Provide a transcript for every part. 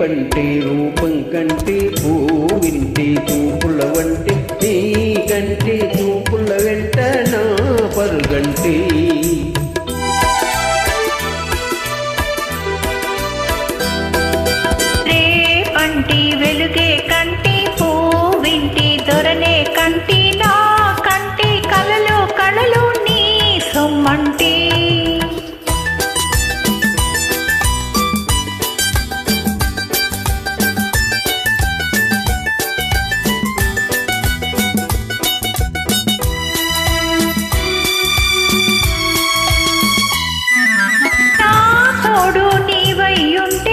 పంటే రూపం కంటే పూవింటి చూపుల వంటి నీవై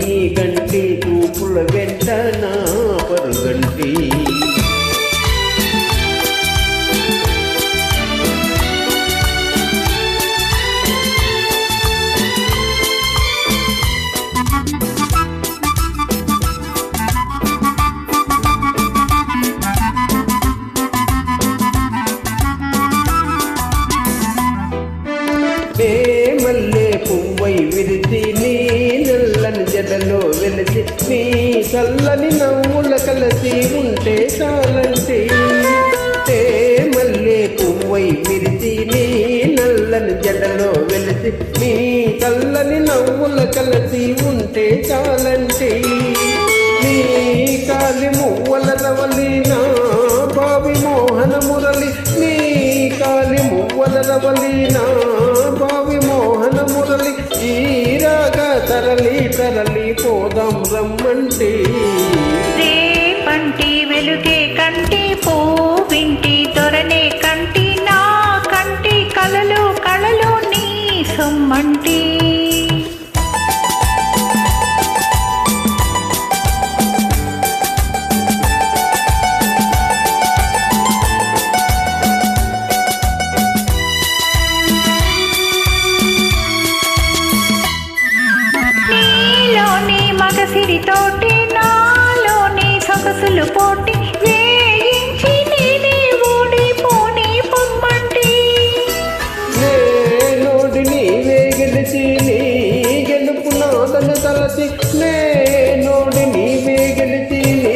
నీ కంటి చూపుల వెంట నా పరుగంటి. నే మల్లె పువ్వై విరిచి నీ చల్లని నవ్వుల కలసి ఉంటే చాలంటే. నే మల్లె పువ్వై విరిచి నీ నల్లని జడలో వెలిసి నీ చల్లని నవ్వుల కలసి ఉంటే చాలంటే. నీ కాలి మువ్వల రవలి నా బావి మోహన మురళి నీ కాలి మువ్వల రవలి నా తరలి తరలి పోదాం రమ్మంటే నీలోని మగసిరి తోటి నాలోని సొగసులు పోటీ వేయించి నేనే ఓడిపోని నీవే గెలిచి నీ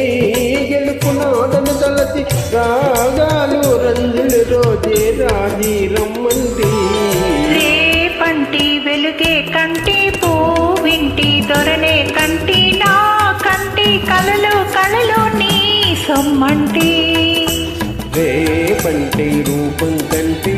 గెలుపు నాదను తలచి. రాగాలు రంజులు రోజే రాజీరం రేపంటే రూపం కంటే